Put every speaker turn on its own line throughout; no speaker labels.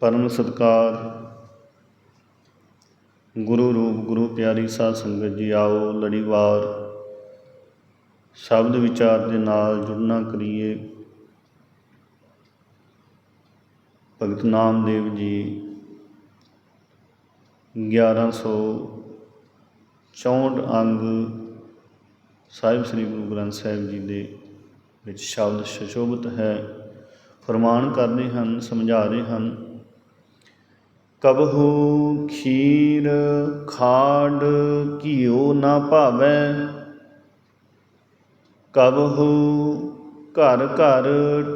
ਪਰਮ ਸਤਕਾਰ। ਗੁਰੂ ਰੂਪ, ਗੁਰੂ ਪਿਆਰੀ ਸਾਧ ਸੰਗਤ ਜੀ ਆਓ, ਲੜੀਵਾਰ। ਸ਼ਬਦ ਵਿਚਾਰ ਦੇ ਨਾਲ ਜੁੜਨਾ ਕਰੀਏ। ਭਗਤ ਨਾਮਦੇਵ ਜੀ 1164 ਅੰਗ ਸਾਹਿਬ ਸ੍ਰੀ ਗੁਰੂ ਗ੍ਰੰਥ ਸਾਹਿਬ ਜੀ ਦੇ ਵਿੱਚ ਸ਼ਬਦ ਸੁਸ਼ੋਭਿਤ ਹੈ। ਫਰਮਾਨ ਕਰਦੇ ਹਨ, ਸਮਝਾ ਰਹੇ ਹਨ ਕਬਹੂ ਖੀਰ ਖਾਡ ਘਿਓ ਨਾ ਭਾਵੈ। ਕਬਹੂ ਘਰ ਘਰ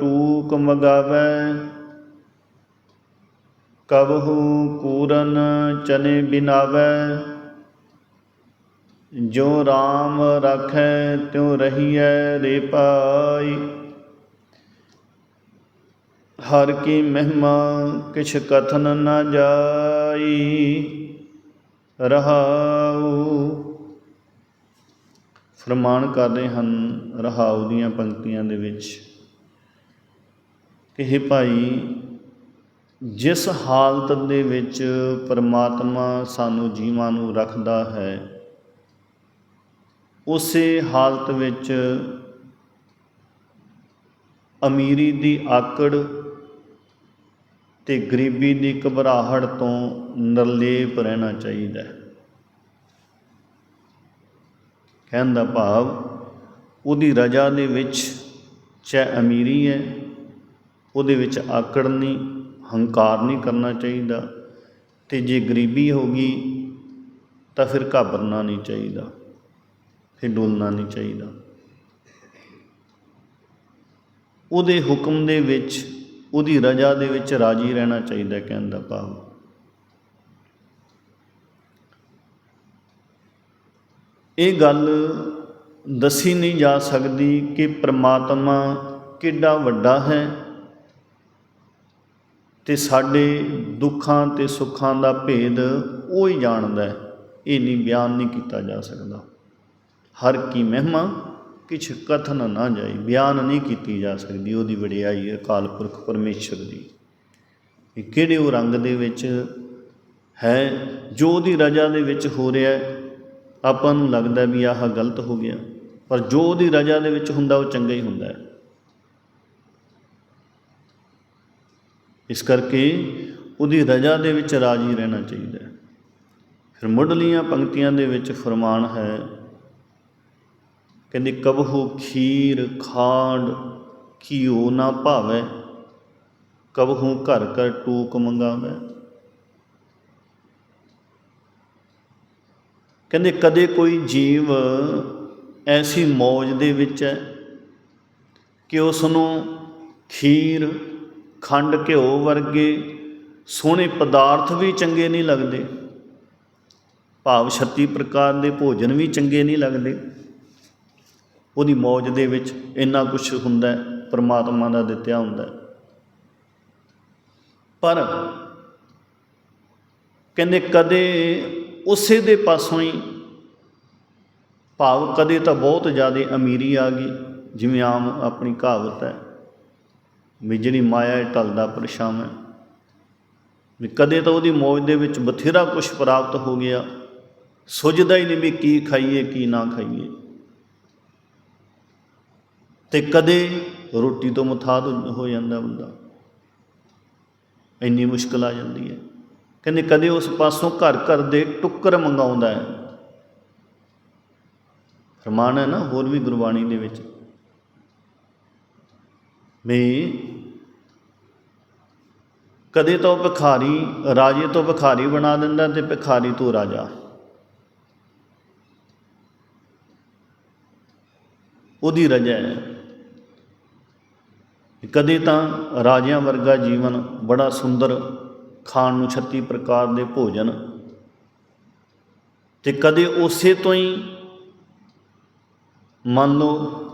ਟੂਕ ਮਗਾਵੈ। ਕਬਹੂ ਕੂਰਨ ਚਨੇ ਬਿਨਾਵੈ। ਜੋ RAM ਰਾਖੈ ਤਿਉ ਰਹੀਐ ਰੇ ਪਾਈ। ਹਰ ਕੀ ਮਹਿਮਾ ਕਿਛ ਕਥਨ ਨਾ ਜਾਈ, ਰਹਾਉ। ਫਰਮਾਨ ਕਰਦੇ ਹਨ ਰਹਾਉ ਦੀਆਂ ਪੰਕਤੀਆਂ ਦੇ ਵਿੱਚ ਕਿ हे ਭਾਈ, ਜਿਸ ਹਾਲਤ ਦੇ ਵਿੱਚ ਪਰਮਾਤਮਾ ਸਾਨੂੰ ਜੀਵਾਂ ਨੂੰ ਰੱਖਦਾ ਹੈ, ਉਸੇ ਹਾਲਤ ਵਿੱਚ ਅਮੀਰੀ ਦੀ ਆਕੜ ਤੇ ਗਰੀਬੀ ਦੀ ਘਬਰਾਹਟ ਤੋਂ ਨਿਰਲੇਪ ਰਹਿਣਾ ਚਾਹੀਦਾ ਹੈ। ਕਹਿਣ ਦਾ ਭਾਵ, ਉਹਦੀ ਰਜਾ ਦੇ ਵਿੱਚ ਚਾਹੇ ਅਮੀਰੀ ਹੈ, ਉਹਦੇ ਵਿੱਚ ਆਕੜ ਨਹੀਂ, ਹੰਕਾਰ ਨਹੀਂ ਕਰਨਾ ਚਾਹੀਦਾ ਤੇ ਜੇ ਗਰੀਬੀ ਹੋ ਗਈ ਤਾਂ ਫਿਰ ਘਾਬਰਨਾ ਨਹੀਂ ਚਾਹੀਦਾ, ਫਿਰ ਡੋਲਣਾ ਨਹੀਂ ਚਾਹੀਦਾ। ਉਹਦੇ ਹੁਕਮ ਦੇ ਵਿੱਚ ਉਹਦੀ ਰਜਾ ਦੇ ਵਿੱਚ ਰਾਜੀ ਰਹਿਣਾ ਚਾਹੀਦਾ ਕਹਿਣ ਦਾ ਭਾਵ। ਇਹ ਗੱਲ ਦੱਸੀ ਨਹੀਂ ਜਾ ਸਕਦੀ ਕਿ ਪ੍ਰਮਾਤਮਾ ਕਿੱਡਾ ਵੱਡਾ ਹੈ ਤੇ ਸਾਡੇ ਦੁੱਖਾਂ ਤੇ ਸੁੱਖਾਂ ਦਾ ਭੇਦ ਉਹ ਹੀ ਜਾਣਦਾ ਹੈ। ਇਹ ਨਹੀਂ ਬਿਆਨ ਨਹੀਂ ਕੀਤਾ ਜਾ ਸਕਦਾ। ਹਰ ਕੀ ਮਹਿਮਾ ਕਿਛ ਕਥਨ ਨਾ ਜਾਏ ਬਿਆਨ ਨਹੀਂ ਕੀਤੀ ਜਾ ਸਕਦੀ ਉਹਦੀ ਵਡਿਆਈ ਅਕਾਲ ਪੁਰਖ ਪਰਮੇਸ਼ਰ ਦੀ। ਇਹ ਕਿਹੜੇ ਉਹ ਰੰਗ ਦੇ ਵਿੱਚ ਹੈ, ਜੋ ਉਹਦੀ ਰਜਾ ਦੇ ਵਿੱਚ ਹੋ ਰਿਹਾ ਹੈ? ਆਪਾਂ ਨੂੰ ਲੱਗਦਾ ਵੀ ਆਹ ਗਲਤ ਹੋ ਗਿਆ। ਪਰ ਜੋ ਉਹਦੀ ਰਜਾ ਦੇ ਵਿੱਚ ਹੁੰਦਾ, ਉਹ ਚੰਗਾ ਹੀ ਹੁੰਦਾ ਹੈ। ਇਸ ਕਰਕੇ ਉਹਦੀ ਰਜਾ ਦੇ ਵਿੱਚ ਰਾਜੀ ਰਹਿਣਾ ਚਾਹੀਦਾ ਹੈ। ਫਿਰ ਮੁੱਢਲੀਆਂ ਪੰਕਤੀਆਂ ਦੇ ਵਿੱਚ ਫਰਮਾਨ ਹੈ ਕਹਿੰਦੇ, ਕਬਹੂ ਖੀਰ ਖਾਂਡ ਘਿਓ ਨਾ ਭਾਵੇ, ਕਬਹੂ ਘਰ ਘਰ ਟੂਕ ਮੰਗਾਵੈ। ਕਹਿੰਦੇ, ਕਦੇ ਕੋਈ ਜੀਵ ਐਸੀ ਮੌਜ ਦੇ ਵਿੱਚ ਹੈ ਕਿ ਉਸ ਨੂੰ ਖੀਰ, ਖੰਡ ਘਿਓ ਵਰਗੇ ਸੋਹਣੇ ਪਦਾਰਥ ਵੀ ਚੰਗੇ ਨਹੀਂ ਲੱਗਦੇ, ਭਾਵ 36 ਪ੍ਰਕਾਰ ਦੇ ਭੋਜਨ ਵੀ ਚੰਗੇ ਨਹੀਂ ਲੱਗਦੇ। ਉਹਦੀ ਮੌਜ ਦੇ ਵਿੱਚ ਇੰਨਾ ਕੁਝ ਹੁੰਦਾ ਪਰਮਾਤਮਾ ਦਾ ਦਿੱਤਿਆ ਹੁੰਦਾ ਪਰ ਕਹਿੰਦੇ ਕਦੇ ਉਸੇ ਦੇ ਪਾਸੋਂ ਹੀ ਭਾਵ ਕਦੇ ਤਾਂ ਬਹੁਤ ਜ਼ਿਆਦਾ ਅਮੀਰੀ ਆ ਗਈ, ਜਿਵੇਂ ਆਮ ਆਪਣੀ ਕਹਾਵਤ ਹੈ, ਵੀ ਜਿਹੜੀ ਮਾਇਆ ਹੈ ਢਲਦਾ ਪਰਛਾਵਾਂ ਵੀ ਕਦੇ ਤਾਂ ਉਹਦੀ ਮੌਜ ਦੇ ਵਿੱਚ ਬਥੇਰਾ ਕੁਝ ਪ੍ਰਾਪਤ ਹੋ ਗਿਆ, ਸੁਝਦਾ ਹੀ ਨਹੀਂ ਵੀ ਕੀ ਖਾਈਏ, ਕੀ ਨਾ ਖਾਈਏ। ਤੇ ਕਦੇ ਰੋਟੀ ਤੋਂ ਮੁਥਾਦ ਹੋ ਜਾਂਦਾ ਬੰਦਾ। ਇੰਨੀ ਮੁਸ਼ਕਲ ਆ ਜਾਂਦੀ ਹੈ। ਕਹਿੰਦੇ ਕਦੇ ਉਸ ਪਾਸੋਂ ਘਰ ਘਰ ਦੇ ਟੁੱਕਰ ਮੰਗਾਉਂਦਾ ਹੈ। ਫਰਮਾਨ ਹੈ ਨਾ, ਹੋਰ ਵੀ ਗੁਰਬਾਣੀ ਦੇ ਵਿੱਚ। ਵੀ ਕਦੇ ਤਾਂ ਉਹ ਭਿਖਾਰੀ, ਰਾਜੇ ਤੋਂ ਭਿਖਾਰੀ ਬਣਾ ਦਿੰਦਾ ਤੇ ਭਿਖਾਰੀ ਤੋਂ ਰਾਜਾ। ਉਹਦੀ ਰਜਾ ਹੈ। ਕਦੇ ਤਾਂ ਰਾਜਿਆਂ ਵਰਗਾ ਜੀਵਨ ਬੜਾ ਸੁੰਦਰ ਖਾਣ ਨੂੰ 36 ਪ੍ਰਕਾਰ ਦੇ ਭੋਜਨ ਤੇ ਕਦੇ ਉਸੇ ਤੋਂ ਹੀ ਮੰਨ ਲਓ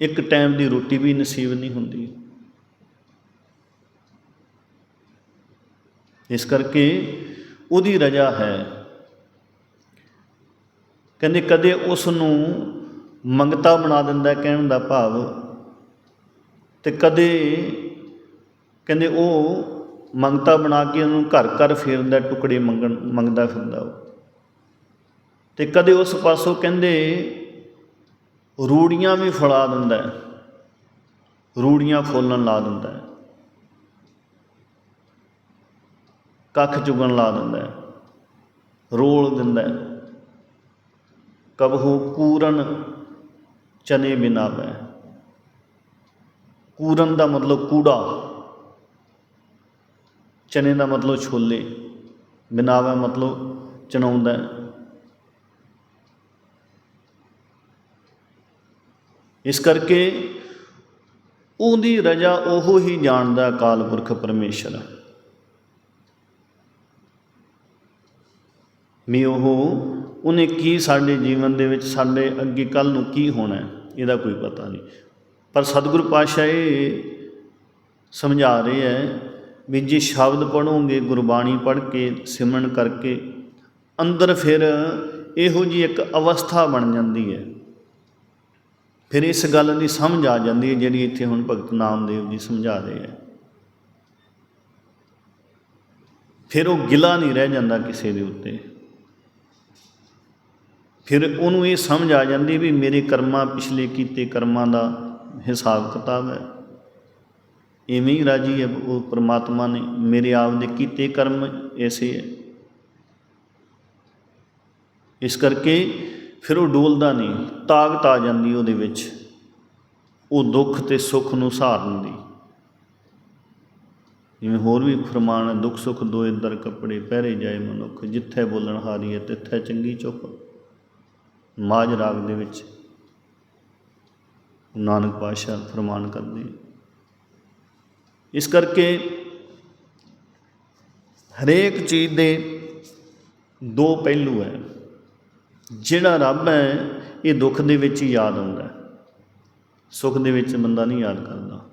ਇੱਕ ਟਾਈਮ ਦੀ ਰੋਟੀ ਵੀ ਨਸੀਬ ਨਹੀਂ ਹੁੰਦੀ। ਇਸ ਕਰਕੇ ਉਹਦੀ ਰਜਾ ਹੈ। ਕਹਿੰਦੇ ਕਦੇ ਉਸ ਨੂੰ ਮੰਗਤਾ ਬਣਾ ਦਿੰਦਾ, ਕਹਿਣ ਦਾ ਭਾਵ ਤੇ ਕਦੇ ਕਹਿੰਦੇ ਉਹ ਮੰਗਤਾ ਬਣਾ ਕੇ ਉਹਨੂੰ ਘਰ ਘਰ ਫੇਰਦਾ, ਟੁਕੜੇ ਮੰਗਣ, ਮੰਗਦਾ ਫਿਰਦਾ ਉਹ। ਤੇ ਕਦੇ ਉਸ ਪਾਸੋਂ ਕਹਿੰਦੇ ਰੂੜੀਆਂ ਵੀ ਫੜਾ ਦਿੰਦਾ ਰੂੜੀਆਂ ਫੋਲਣ ਲਾ ਦਿੰਦਾ ਕੱਖ ਚੁਗਣ ਲਾ ਦਿੰਦਾ ਰੋਲ ਦਿੰਦਾ ਹੈ। ਕਬਹੂ ਕੂਰਨ ਚਨੇ ਬਿਨਾਵੈ ਕੂਰਨ ਦਾ ਮਤਲਬ ਕੂੜਾ, ਚਨੇ ਦਾ ਮਤਲਬ ਛੋਲੇ ਬਿਨਾਵਾ ਮਤਲਬ ਚਣਾਉਂਦਾ ਇਸ ਕਰਕੇ ਉਹਦੀ ਰਜਾ ਉਹ ਹੀ ਜਾਣਦਾ ਅਕਾਲ ਪੁਰਖ ਪਰਮੇਸ਼ਰ। ਵੀ ਉਹ, ਉਹਨੇ ਕੀ ਸਾਡੇ ਜੀਵਨ ਦੇ ਵਿੱਚ ਸਾਡੇ ਅੱਗੇ ਕੱਲ ਨੂੰ ਕੀ ਹੋਣਾ ਇਹਦਾ ਕੋਈ ਪਤਾ ਨਹੀਂ। ਪਰ ਸਤਿਗੁਰ ਪਾਤਸ਼ਾਹ ਇਹ ਸਮਝਾ ਰਹੇ ਹੈ ਵੀ ਜੇ ਸ਼ਬਦ ਪੜੋਗੇ ਗੁਰਬਾਣੀ ਪੜ੍ਹ ਕੇ, ਸਿਮਰਨ ਕਰਕੇ ਅੰਦਰ ਫਿਰ ਇਹੋ ਜੀ ਇੱਕ ਅਵਸਥਾ ਬਣ ਜਾਂਦੀ ਹੈ। ਫਿਰ ਇਸ ਗੱਲ ਦੀ ਸਮਝ ਆ ਜਾਂਦੀ ਹੈ ਜਿਹੜੀ ਇੱਥੇ ਹੁਣ ਭਗਤ ਨਾਮਦੇਵ ਜੀ ਸਮਝਾ ਰਹੇ ਹੈ। ਫਿਰ ਉਹ ਗਿਲਾ ਨਹੀਂ ਰਹਿ ਜਾਂਦਾ ਕਿਸੇ ਦੇ ਉੱਤੇ। ਫਿਰ ਉਹਨੂੰ ਇਹ ਸਮਝ ਆ ਜਾਂਦੀ ਵੀ ਮੇਰੇ ਕਰਮਾਂ ਪਿਛਲੇ ਕੀਤੇ ਕਰਮਾਂ ਦਾ ਹਿਸਾਬ ਕਿਤਾਬ ਹੈ। ਇਵੇਂ ਹੀ ਰਾਜੀ ਹੈ, ਉਹ ਪ੍ਰਮਾਤਮਾ ਨੇ ਮੇਰੇ ਆਪ ਦੇ ਕੀਤੇ ਕਰਮ ਐਸੇ ਹੈ। ਇਸ ਕਰਕੇ ਫਿਰ ਉਹ ਡੋਲਦਾ ਨਹੀਂ, ਤਾਕਤ ਆ ਜਾਂਦੀ ਉਹਦੇ ਵਿੱਚ। ਉਹ ਦੁੱਖ ਤੇ ਸੁੱਖ ਨੂੰ ਸਹਾਰਨ ਦੀ ਜਿਵੇਂ ਹੋਰ ਵੀ ਫਰਮਾਨ ਹੈ, ਦੁੱਖ ਸੁੱਖ ਦੋਏ ਦਰ ਕੱਪੜੇ ਪਹਿਰੇ ਜਾਏ ਮਨੁੱਖ, ਜਿੱਥੇ ਬੋਲਣ ਹਾਰੀ ਹੈ, ਤਿੱਥੇ ਚੰਗੀ ਚੁੱਪ। ਮਾਝ ਰਾਗ ਦੇ ਵਿੱਚ ਨਾਨਕ ਪਾਤਸ਼ਾਹ ਫਰਮਾਨ ਕਰਦੇ ਇਸ ਕਰਕੇ ਹਰੇਕ ਚੀਜ਼ ਦੇ ਦੋ ਪਹਿਲੂ ਹੈ। ਜਿਹੜਾ ਰੱਬ ਹੈ, ਇਹ ਦੁੱਖ ਦੇ ਵਿੱਚ ਹੀ ਯਾਦ ਆਉਂਦਾ ਸੁੱਖ ਦੇ ਵਿੱਚ ਬੰਦਾ ਨਹੀਂ ਯਾਦ ਕਰਦਾ।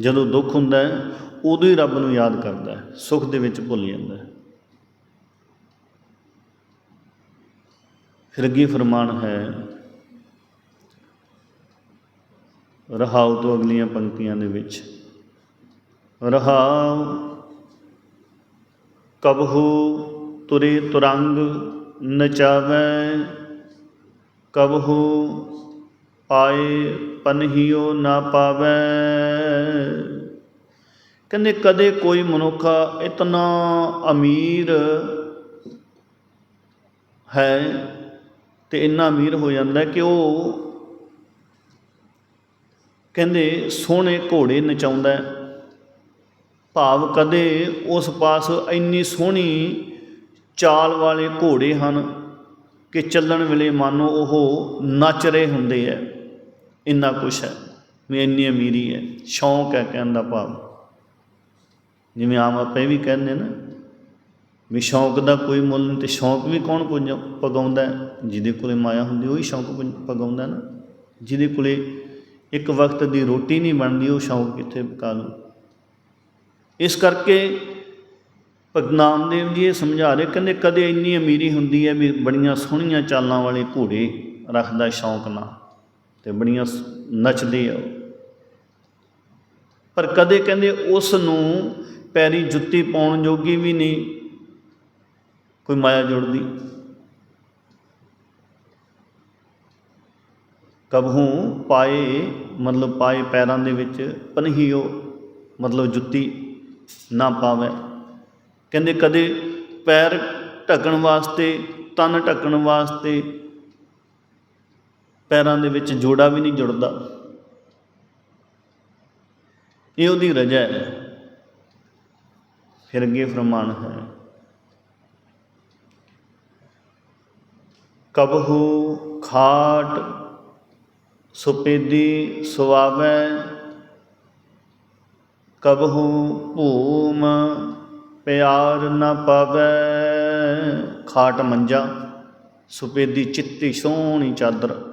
ਜਦੋਂ ਦੁੱਖ ਹੁੰਦਾ ਉਦੋਂ ਹੀ ਰੱਬ ਨੂੰ ਯਾਦ ਕਰਦਾ ਸੁੱਖ ਦੇ ਵਿੱਚ ਭੁੱਲ ਜਾਂਦਾ ਹੈ। ਫਿਰ ਅੱਗੇ ਫਰਮਾਨ ਹੈ ਰਹਾਉ ਤੋਂ ਅਗਲੀਆਂ ਪੰਕਤੀਆਂ ਦੇ ਵਿੱਚ। ਰਹਾਉ ਕਬਹੂ ਤੁਰੇ ਤੁਰੰਗ ਨਚਾਵੈ ਕਬਹੂ ਪਾਏ ਪਨਹਿਓ ਨਾ ਪਾਵੈ। ਕਹਿੰਦੇ ਕਦੇ ਕੋਈ ਮਨੁੱਖ ਇਤਨਾ ਅਮੀਰ ਹੈ ਤੇ ਇੰਨਾ ਅਮੀਰ ਹੋ ਜਾਂਦਾ ਕਿ ਉਹ ਕਹਿੰਦੇ, ਸੋਹਣੇ ਘੋੜੇ ਨਚਾਉਂਦਾ ਭਾਵ ਕਦੇ ਉਸ ਪਾਸ ਇੰਨੀ ਸੋਹਣੀ ਚਾਲ ਵਾਲੇ ਘੋੜੇ ਹਨ ਕਿ ਚੱਲਣ ਵੇਲੇ ਮਾਨੋ ਉਹ ਨੱਚ ਰਹੇ ਹੁੰਦੇ ਐ ਇੰਨਾ ਕੁਛ ਹੈ। ਵੀ ਇੰਨੀ ਅਮੀਰੀ ਹੈ। ਸ਼ੌਂਕ ਹੈ ਕਹਿਣ ਦਾ ਭਾਵ। ਜਿਵੇਂ ਆਮ ਆਪਾਂ ਇਹ ਵੀ ਕਹਿੰਦੇ ਨਾ, ਵੀ ਸ਼ੌਂਕ ਦਾ ਕੋਈ ਮੁੱਲ ਨਹੀਂ ਤੇ ਸ਼ੌਂਕ ਵੀ ਕੌਣ ਪੁੰਜ- ਪਗਾਉਂਦਾ ਜਿਹਦੇ ਕੋਲੇ ਮਾਇਆ ਹੁੰਦੀ, ਉਹੀ ਸ਼ੌਂਕ ਪੁੰਜ- ਪਗਾਉਂਦਾ ਨਾ। ਜਿਹਦੇ ਕੋਲੇ ਇੱਕ ਵਕਤ ਦੀ ਰੋਟੀ ਨਹੀਂ ਬਣਦੀ, ਉਹ ਸ਼ੌਂਕ ਕਿੱਥੇ ਪਕਾ ਲੂ ਇਸ ਕਰਕੇ ਭਗਤ ਨਾਮਦੇਵ ਜੀ ਇਹ ਸਮਝਾ ਰਹੇ, ਕਹਿੰਦੇ ਕਦੇ ਇੰਨੀ ਅਮੀਰੀ ਹੁੰਦੀ ਹੈ ਵੀ ਬੜੀਆਂ ਸੋਹਣੀਆਂ ਚਾਲਾਂ ਵਾਲੇ ਘੋੜੇ ਰੱਖਦਾ ਸ਼ੌਂਕ ਨਾ, ਤੇ ਬੜੀਆਂ ਸ- ਨੱਚਦੇ ਆ ਉਹ। ਪਰ ਕਦੇ ਕਹਿੰਦੇ ਉਸ ਨੂੰ ਪੈਰੀ ਜੁੱਤੀ ਪਾਉਣ ਜੋਗੀ ਵੀ ਨਹੀਂ, ਕੋਈ ਮਾਇਆ ਜੁੜਦੀ ਕਬਹੂ ਪਾਏ ਮਤਲਬ ਪਾਏ ਪੈਰਾਂ ਦੇ ਵਿੱਚ ਪਨਹੀਓ, ਮਤਲਬ ਜੁੱਤੀ ਨਾ ਪਾਵੇ। ਕਹਿੰਦੇ ਕਦੇ ਪੈਰ ਢੱਕਣ ਵਾਸਤੇ, ਤਨ ਢੱਕਣ ਵਾਸਤੇ ਪੈਰਾਂ ਦੇ ਵਿੱਚ ਜੋੜਾ ਵੀ ਨਹੀਂ ਜੁੜਦਾ। ਇਹ ਉਹਦੀ ਰਜਾ ਹੈ। ਫਿਰ ਅੱਗੇ ਫਰਮਾਨ ਹੈ, ਕਬਹੂ ਖਾਟ ਸੁਪੇਦੀ ਸੁਆਵੈ ਕਬਹੂ ਭੂਮ ਪਿਆਰ ਨਾ ਪਵੈ। ਖਾਟ ਮੰਜਾ, ਸੁਪੇਦੀ ਚਿੱਤੀ ਸੋਹਣੀ ਚਾਦਰ।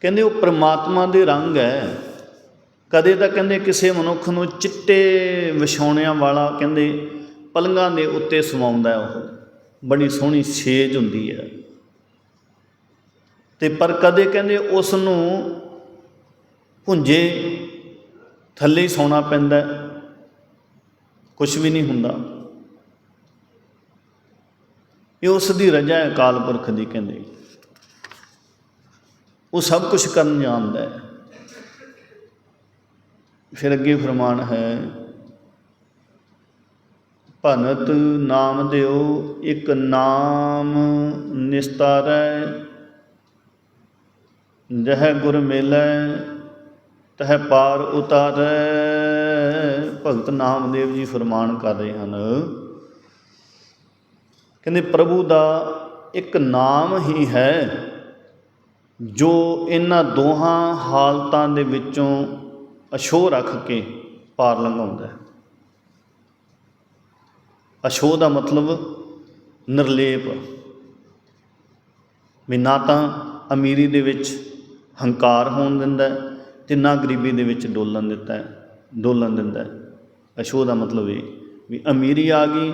ਕਹਿੰਦੇ ਉਹ ਪ੍ਰਮਾਤਮਾ ਦੇ ਰੰਗ ਹੈ। ਕਦੇ ਤਾਂ ਕਹਿੰਦੇ ਕਿਸੇ ਮਨੁੱਖ ਨੂੰ ਚਿੱਟੇ ਵਿਛਾਉਣਿਆਂ ਵਾਲਾ ਕਹਿੰਦੇ ਪਲੰਘਾਂ ਦੇ ਉੱਤੇ ਸਮਾਉਂਦਾ ਉਹ। ਬੜੀ ਸੋਹਣੀ ਛੇਜ ਹੁੰਦੀ ਹੈ। ਤੇ ਪਰ ਕਦੇ ਕਹਿੰਦੇ ਉਸ ਨੂੰ ਭੁੰਜੇ ਥੱਲੇ ਹੀ ਸੌਣਾ ਪੈਂਦਾ ਕੁਝ ਵੀ ਨਹੀਂ ਹੁੰਦਾ। ਇਹ ਉਸ ਦੀ ਰਜਾ ਹੈ ਅਕਾਲ ਪੁਰਖ ਦੀ ਕਹਿੰਦੇ। ਉਹ ਸਭ ਕੁਝ ਕਰਨ ਜਾਣਦਾ ਹੈ। ਫਿਰ ਅੱਗੇ ਫਰਮਾਨ ਹੈ, ਭਨਤ ਨਾਮ ਦਿਓ, ਇੱਕ ਨਾਮ ਨਿਸਤਾਰੈ ਜਹ ਗੁਰ ਮੇਲੈ, ਤਹ ਪਾਰ ਉਤਾਰੈ। ਭਗਤ ਨਾਮਦੇਵ ਜੀ ਫਰਮਾਨ ਕਰ ਰਹੇ ਹਨ। ਕਹਿੰਦੇ, ਪ੍ਰਭੂ ਦਾ ਇੱਕ ਨਾਮ ਹੀ ਹੈ ਜੋ ਇਹਨਾਂ ਦੋਹਾਂ ਹਾਲਤਾਂ ਦੇ ਵਿੱਚੋਂ ਅਛੋਹ ਰੱਖ ਕੇ ਪਾਰ ਲੰਘਾਉਂਦਾ ਹੈ। ਅਛੋਹ ਦਾ ਮਤਲਬ ਨਿਰਲੇਪ। ਵੀ ਨਾ ਤਾਂ ਅਮੀਰੀ ਦੇ ਵਿੱਚ ਹੰਕਾਰ ਹੋਣ ਦਿੰਦਾ ਹੈ ਤੇ ਨਾ ਗਰੀਬੀ ਦੇ ਵਿੱਚ ਡੋਲਣ ਦਿੱਤਾ ਡੋਲਣ ਦਿੰਦਾ ਹੈ। ਦਾ ਮਤਲਬ ਇਹ ਵੀ ਅਮੀਰੀ ਆ ਗਈ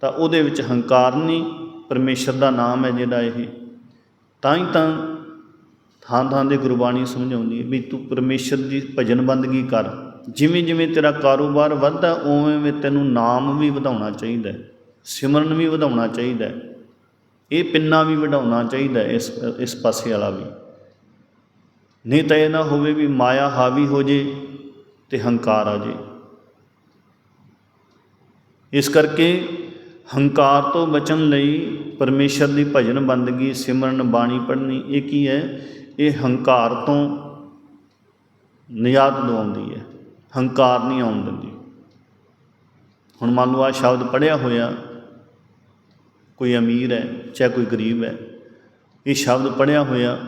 ਤਾਂ ਉਹਦੇ ਵਿੱਚ ਹੰਕਾਰ ਨਹੀਂ, ਪਰਮੇਸ਼ਰ ਦਾ ਨਾਮ ਹੈ ਜਿਹੜਾ ਇਹ। ਤਾਂ ਹੀ ਤਾਂ ਥਾਂ ਥਾਂ ਦੇ ਗੁਰਬਾਣੀ ਸਮਝਾਉਂਦੀ ਹੈ ਵੀ ਤੂੰ ਪਰਮੇਸ਼ਰ ਦੀ ਭਜਨ ਬੰਦਗੀ ਕਰ। ਜਿਵੇਂ ਜਿਵੇਂ ਤੇਰਾ ਕਾਰੋਬਾਰ ਵੱਧਦਾ, ਉਵੇਂ ਉਵੇਂ ਤੈਨੂੰ ਨਾਮ ਵੀ ਵਧਾਉਣਾ ਚਾਹੀਦਾ ਸਿਮਰਨ ਵੀ ਵਧਾਉਣਾ ਚਾਹੀਦਾ ਇਹ ਪਿੰਨਾ ਵੀ ਵਧਾਉਣਾ ਚਾਹੀਦਾ ਇਸ ਇਸ ਪਾਸੇ ਵਾਲਾ ਵੀ। ਨਹੀਂ ਤਾਂ ਇਹ ਨਾ ਹੋਵੇ ਵੀ ਮਾਇਆ ਹਾਵੀ ਹੋ ਜੇ ਤੇ ਹੰਕਾਰ ਆ ਜੇ। ਇਸ ਕਰਕੇ ਹੰਕਾਰ ਤੋਂ ਬਚਣ ਲਈ ਪਰਮੇਸ਼ਰ ਦੀ ਭਜਨ ਬੰਦਗੀ, ਸਿਮਰਨ, ਬਾਣੀ ਪੜ੍ਹਨੀ, ਇਹ ਕੀ ਹੈ? ਇਹ ਹੰਕਾਰ ਤੋਂ ਨਿਯਾਤ ਦਵਾਉਂਦੀ ਹੈ। ਹੰਕਾਰ ਨਹੀਂ ਆਉਣ ਦਿੰਦੀ। ਹੁਣ ਮੰਨ ਲਓ ਆ ਸ਼ਬਦ ਪੜਿਆ ਹੋਇਆ, ਕੋਈ ਅਮੀਰ ਹੈ, ਚਾਹੇ ਕੋਈ ਗਰੀਬ ਹੈ, ਇਹ ਸ਼ਬਦ ਪੜਿਆ ਹੋਇਆ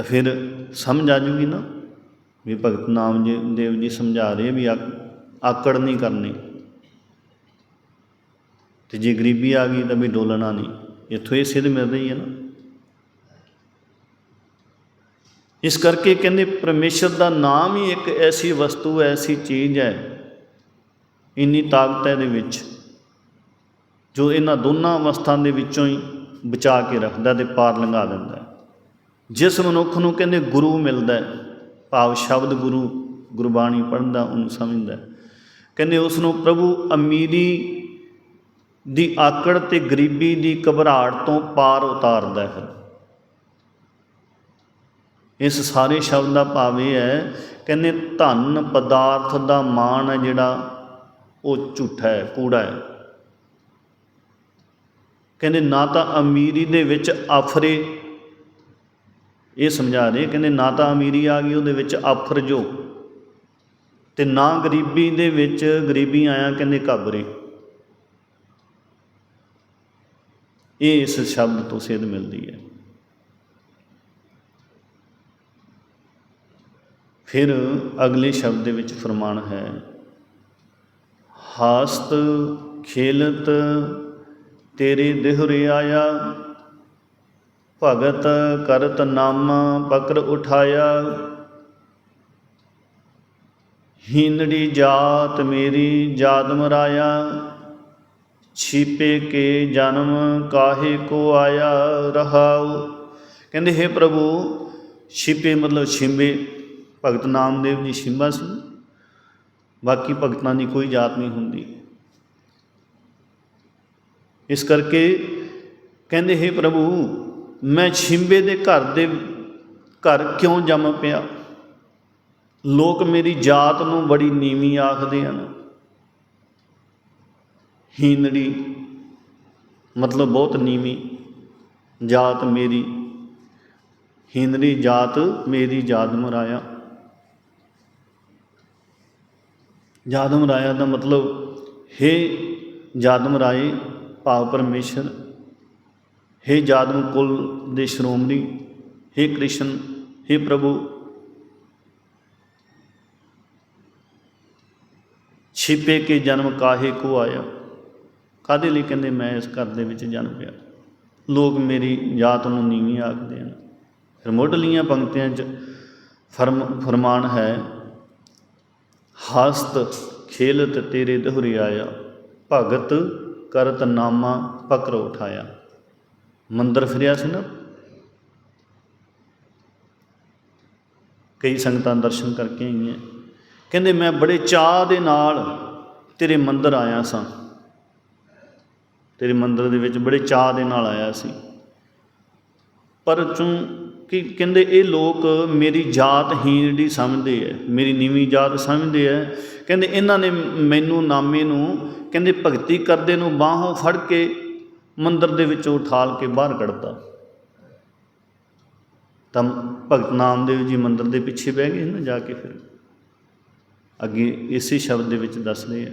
ਤਾਂ ਫਿਰ ਸਮਝ ਆ ਜੂਗੀ ਨਾ ਵੀ ਭਗਤ ਨਾਮ ਜੀ ਦੇਵ ਜੀ ਸਮਝਾ ਰਹੇ ਵੀ ਆਕ- ਆਕੜ ਨਹੀਂ ਕਰਨੀ। ਤੇ ਜੇ ਗਰੀਬੀ ਆ ਗਈ ਤਾਂ ਵੀ ਡੋਲਣਾ ਨਹੀਂ। ਇੱਥੋਂ ਇਹ ਸਿੱਧ ਮਿਲ ਰਹੀ ਹੈ ਨਾ। ਇਸ ਕਰਕੇ ਕਹਿੰਦੇ ਪਰਮੇਸ਼ਰ ਦਾ ਨਾਮ ਹੀ ਇੱਕ ਐਸੀ ਵਸਤੂ ਹੈ ਐਸੀ ਚੀਜ਼ ਹੈ, ਇੰਨੀ ਤਾਕਤ ਹੈ ਇਹਦੇ ਵਿੱਚ, ਜੋ ਇਹਨਾਂ ਦੋਨਾਂ ਅਵਸਥਾ ਦੇ ਵਿੱਚੋਂ ਹੀ ਬਚਾ ਕੇ ਰੱਖਦਾ ਤੇ ਪਾਰ ਲੰਘਾ ਦਿੰਦਾ ਜਿਸ ਮਨੁੱਖ ਨੂੰ ਕਹਿੰਦੇ ਗੁਰੂ ਮਿਲਦਾ ਹੈ, ਭਾਵ ਸ਼ਬਦ ਗੁਰੂ, ਗੁਰਬਾਣੀ ਪੜ੍ਹਦਾ, ਉਹਨੂੰ ਸਮਝਦਾ ਕਹਿੰਦੇ ਉਸ ਨੂੰ ਪ੍ਰਭੂ ਅਮੀਰੀ ਦੀ ਆਕੜ ਤੇ ਗਰੀਬੀ ਦੀ ਘਬਰਾਹਟ ਤੋਂ ਪਾਰ ਉਤਾਰਦਾ ਹੈ। ਇਸ ਸਾਰੇ ਸ਼ਬਦ ਦਾ ਭਾਵ ਇਹ ਹੈ, ਕਹਿੰਦੇ ਧਨ ਪਦਾਰਥ ਦਾ ਮਾਣ ਹੈ ਜਿਹੜਾ, ਉਹ ਝੂਠਾ ਹੈ, ਕੂੜਾ ਹੈ। ਕਹਿੰਦੇ ਨਾ ਤਾਂ ਅਮੀਰੀ ਦੇ ਵਿੱਚ ਆਫਰੇ ਇਹ ਸਮਝਾ ਰਹੇ ਕਹਿੰਦੇ ਨਾ ਤਾਂ ਅਮੀਰੀ ਆ ਗਈ, ਉਹਦੇ ਵਿੱਚ ਆਫਰ ਜੋ। ਤੇ ਨਾ ਗਰੀਬੀ ਦੇ ਵਿੱਚ ਗਰੀਬੀ ਆਇਆ ਕਹਿੰਦੇ ਘਾਬਰੇ ਇਹ ਇਸ ਸ਼ਬਦ ਤੋਂ ਸੇਧ ਮਿਲਦੀ ਹੈ। ਫਿਰ ਅਗਲੇ ਸ਼ਬਦ ਦੇ ਵਿੱਚ ਫਰਮਾਨ ਹੈ, ਹਾਸਤ ਖੇਲਤ ਤੇਰੇ ਦਿਹਰੇ ਆਇਆ ਭਗਤ ਕਰਤ ਨਾਮ ਪਕਰ ਉਠਾਇਆ। ਹਿੰਦੜੀ ਜਾਤ ਮੇਰੀ ਜਾਦ ਮਰਾਇਆ ਛੀਪੇ ਕੇ ਜਨਮ ਕਾਹੇ ਕੋ ਆਇਆ ਰਹਾਉ। ਕਹਿੰਦੇ, ਹੈ ਪ੍ਰਭੂ, ਛੀਪੇ ਮਤਲਬ ਛਿੰਬੇ। ਭਗਤ ਨਾਮਦੇਵ ਜੀ ਛਿੰਬਾ ਸੀ। ਬਾਕੀ ਭਗਤਾਂ ਦੀ ਕੋਈ ਜਾਤ ਨਹੀਂ ਹੁੰਦੀ। ਇਸ ਕਰਕੇ ਕਹਿੰਦੇ, ਹੈ ਪ੍ਰਭੂ ਮੈਂ ਛਿੰਬੇ ਦੇ ਘਰ ਦੇ ਘਰ ਕਿਉਂ ਜੰਮ ਪਿਆ? ਲੋਕ ਮੇਰੀ ਜਾਤ ਨੂੰ ਬੜੀ ਨੀਵੀਂ ਆਖਦੇ ਹਨ। ਹੀਨੜੀ ਮਤਲਬ ਬਹੁਤ ਨੀਵੀਂ ਜਾਤ ਮੇਰੀ। ਹੀਨੜੀ ਜਾਤ ਮੇਰੀ ਜਾਤ ਮਰਾਇਆ। ਜਾਤ ਮਰਾਇਆ ਦਾ ਮਤਲਬ, ਹੈ ਜਾਤ ਮਰਾਏ ਭਾਵ ਪਰਮੇਸ਼ਰ हे ਜਾਦਮ ਕੁਲ ਦੇ ਸ਼੍ਰੋਮਣੀ हे ਕ੍ਰਿਸ਼ਨ हे ਪ੍ਰਭੂ ਛਿਪੇ ਕੇ ਜਨਮ ਕਾਹੇ ਕੋ ਆਇਆ ਕਾਦੇ ਲਈ ਕਹਿੰਦੇ ਮੈਂ ਇਸ ਘਰ ਦੇ ਵਿੱਚ ਜਨਮ ਪਿਆ ਲੋਕ ਮੇਰੀ ਜਾਤ ਨੂੰ ਨੀਵੀਂ ਆਖਦੇ ਹਨ ਫਿਰ ਮੁੱਢਲੀਆਂ ਪੰਕਤੀਆਂ 'ਚ ਫਰਮ ਫਰਮਾਨ ਹੈ ਹਸਤ ਖੇਲਤ ਤੇਰੇ ਦਹੁਰੇ ਆਇਆ ਭਗਤ ਕਰਤ ਨਾਮਾ ਪਕਰ ਉਠਾਇਆ ਮੰਦਰ ਫਿਰਿਆ ਸੀ ਨਾ। ਕਈ ਸੰਗਤਾਂ ਦਰਸ਼ਨ ਕਰਕੇ ਆਈਆਂ। ਕਹਿੰਦੇ, ਮੈਂ ਬੜੇ ਚਾਅ ਦੇ ਨਾਲ ਤੇਰੇ ਮੰਦਰ ਆਇਆ ਸਾਂ। ਤੇਰੇ ਮੰਦਰ ਦੇ ਵਿੱਚ ਬੜੇ ਚਾਅ ਦੇ ਨਾਲ ਆਇਆ ਸੀ। ਪਰ ਚੂੰ ਕਿ ਕਹਿੰਦੇ, ਇਹ ਲੋਕ ਮੇਰੀ ਜਾਤ ਹੀਣੜੀ ਸਮਝਦੇ ਐ, ਮੇਰੀ ਨੀਵੀਂ ਜਾਤ ਸਮਝਦੇ ਐ। ਕਹਿੰਦੇ, ਇਹਨਾਂ ਨੇ ਮੈਨੂੰ ਨਾਮੇ ਨੂੰ, ਕਹਿੰਦੇ, ਭਗਤੀ ਕਰਦੇ ਨੂੰ ਬਾਹੋਂ ਫੜ ਕੇ ਮੰਦਰ ਦੇ ਵਿੱਚੋਂ ਉਠਾਲ ਕੇ ਬਾਹਰ ਕੱਢਤਾ। ਤਾਂ ਭਗਤ ਨਾਮਦੇਵ ਜੀ ਮੰਦਰ ਦੇ ਪਿੱਛੇ ਬਹਿ ਗਏ ਨਾ ਜਾ ਕੇ ਫਿਰ। ਅੱਗੇ ਇਸੇ ਸ਼ਬਦ ਦੇ ਵਿੱਚ ਦੱਸਦੇ ਆ।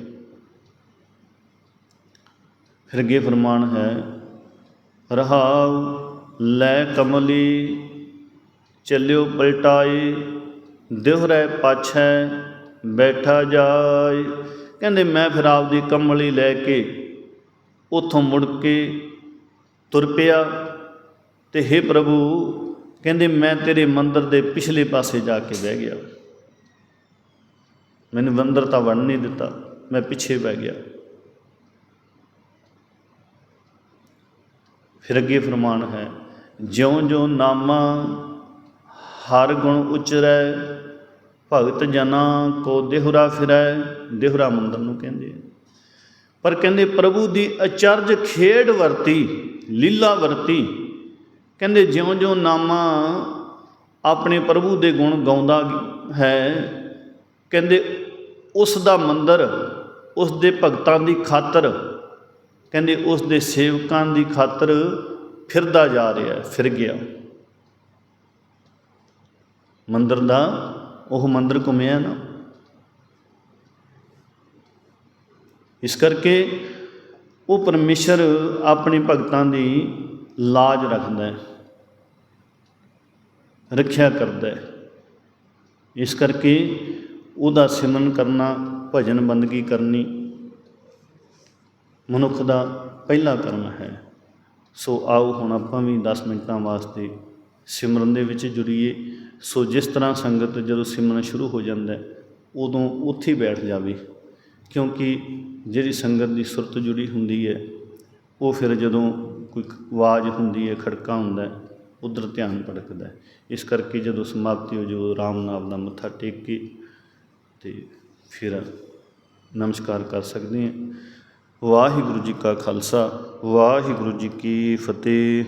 ਫਿਰ ਅੱਗੇ ਫਰਮਾਨ ਹੈ, ਰਹਾਉ ਲੈ ਕਮਲੀ, ਚੱਲਿਓ ਪਲਟਾਈ ਦਿਹਰੇ ਪਾਛੈ, ਬੈਠਾ ਜਾਏ। ਕਹਿੰਦੇ, ਮੈਂ ਫਿਰ ਆਪਦੀ ਕਮਲੀ ਲੈ ਕੇ ਉੱਥੋਂ ਮੁੜ ਕੇ ਤੁਰ ਪਿਆ ਤੇ हे ਪ੍ਰਭੂ, ਕਹਿੰਦੇ ਮੈਂ ਤੇਰੇ ਮੰਦਰ ਦੇ ਪਿਛਲੇ ਪਾਸੇ ਜਾ ਕੇ ਬਹਿ ਗਿਆ। ਮੈਨੂੰ ਮੰਦਰ ਤਾਂ ਵੜਨ ਨਹੀਂ ਦਿੱਤਾ, ਮੈਂ ਪਿੱਛੇ ਬਹਿ ਗਿਆ। ਫਿਰ ਅੱਗੇ ਫਰਮਾਨ ਹੈ, ਜਿਉਂ-ਜਿਉਂ ਨਾਮਾ ਹਰ ਗੁਣ ਉਚਰੈ, ਭਗਤ ਜਨਾ ਕੋ ਦੇਹੁਰਾ ਫਿਰੈ, ਦੇਹੁਰਾ ਮੰਦਰ ਨੂੰ ਕਹਿੰਦੇ ਆ। ਪਰ ਕਹਿੰਦੇ ਪ੍ਰਭੂ ਦੀ ਅਚਰਜ ਖੇਡ ਵਰਤੀ, ਲੀਲਾ ਵਰਤੀ। ਕਹਿੰਦੇ ਜਿਉਂ-ਜਿਉਂ ਨਾਮਾ ਆਪਣੇ ਪ੍ਰਭੂ ਦੇ ਗੁਣ ਗਾਉਂਦਾ ਹੈ, ਕਹਿੰਦੇ ਉਸ ਦਾ ਮੰਦਰ, ਉਸ ਦੇ ਭਗਤਾਂ ਦੀ ਖਾਤਰ, ਕਹਿੰਦੇ ਉਸ ਦੇ ਸੇਵਕਾਂ ਦੀ ਖਾਤਰ ਫਿਰਦਾ ਜਾ ਰਿਹਾ, ਫਿਰ ਗਿਆ। ਮੰਦਰ ਦਾ ਉਹ ਮੰਦਰ ਘੁੰਮਿਆ ਨਾ। ਇਸ ਕਰਕੇ ਉਹ ਪਰਮੇਸ਼ਰ ਆਪਣੇ ਭਗਤਾਂ ਦੀ ਲਾਜ ਰੱਖਦਾ ਹੈ, ਰੱਖਿਆ ਕਰਦਾ ਹੈ। ਇਸ ਕਰਕੇ ਉਹਦਾ ਸਿਮਰਨ ਕਰਨਾ, ਭਜਨ ਬੰਦਗੀ ਕਰਨੀ ਮਨੁੱਖ ਦਾ ਪਹਿਲਾ ਕਰਮ ਹੈ। ਸੋ ਆਓ ਹੁਣ ਆਪਾਂ ਵੀ 10 ਮਿੰਟਾਂ ਵਾਸਤੇ ਸਿਮਰਨ ਦੇ ਵਿੱਚ ਜੁੜੀਏ। ਸੋ ਜਿਸ ਤਰ੍ਹਾਂ ਸੰਗਤ ਜਦੋਂ ਸਿਮਰਨ ਸ਼ੁਰੂ ਹੋ ਜਾਂਦਾ ਉਦੋਂ ਉੱਥੇ ਬੈਠ ਜਾਵੇ। ਕਿਉਂਕਿ ਜਿਹੜੀ ਸੰਗਤ ਦੀ ਸੁਰਤ ਜੁੜੀ ਹੁੰਦੀ ਹੈ, ਉਹ ਫਿਰ ਜਦੋਂ ਕੋਈ ਆਵਾਜ਼ ਹੁੰਦੀ ਹੈ, ਖੜਕਾ ਹੁੰਦਾ ਹੈ, ਉਧਰ ਧਿਆਨ ਭਟਕਦਾ ਇਸ ਕਰਕੇ ਜਦੋਂ ਸਮਾਪਤੀ ਹੋ ਜੋ ਰਾਮ ਨਾਮ ਦਾ ਮੱਥਾ ਟੇਕ ਕੇ ਤੇ ਫਿਰ ਨਮਸਕਾਰ ਕਰ ਸਕਦੇ ਹਾਂ। ਵਾਹਿਗੁਰੂ ਜੀ ਕਾ ਖਾਲਸਾ, ਵਾਹਿਗੁਰੂ ਜੀ ਕੀ ਫਤਿਹ।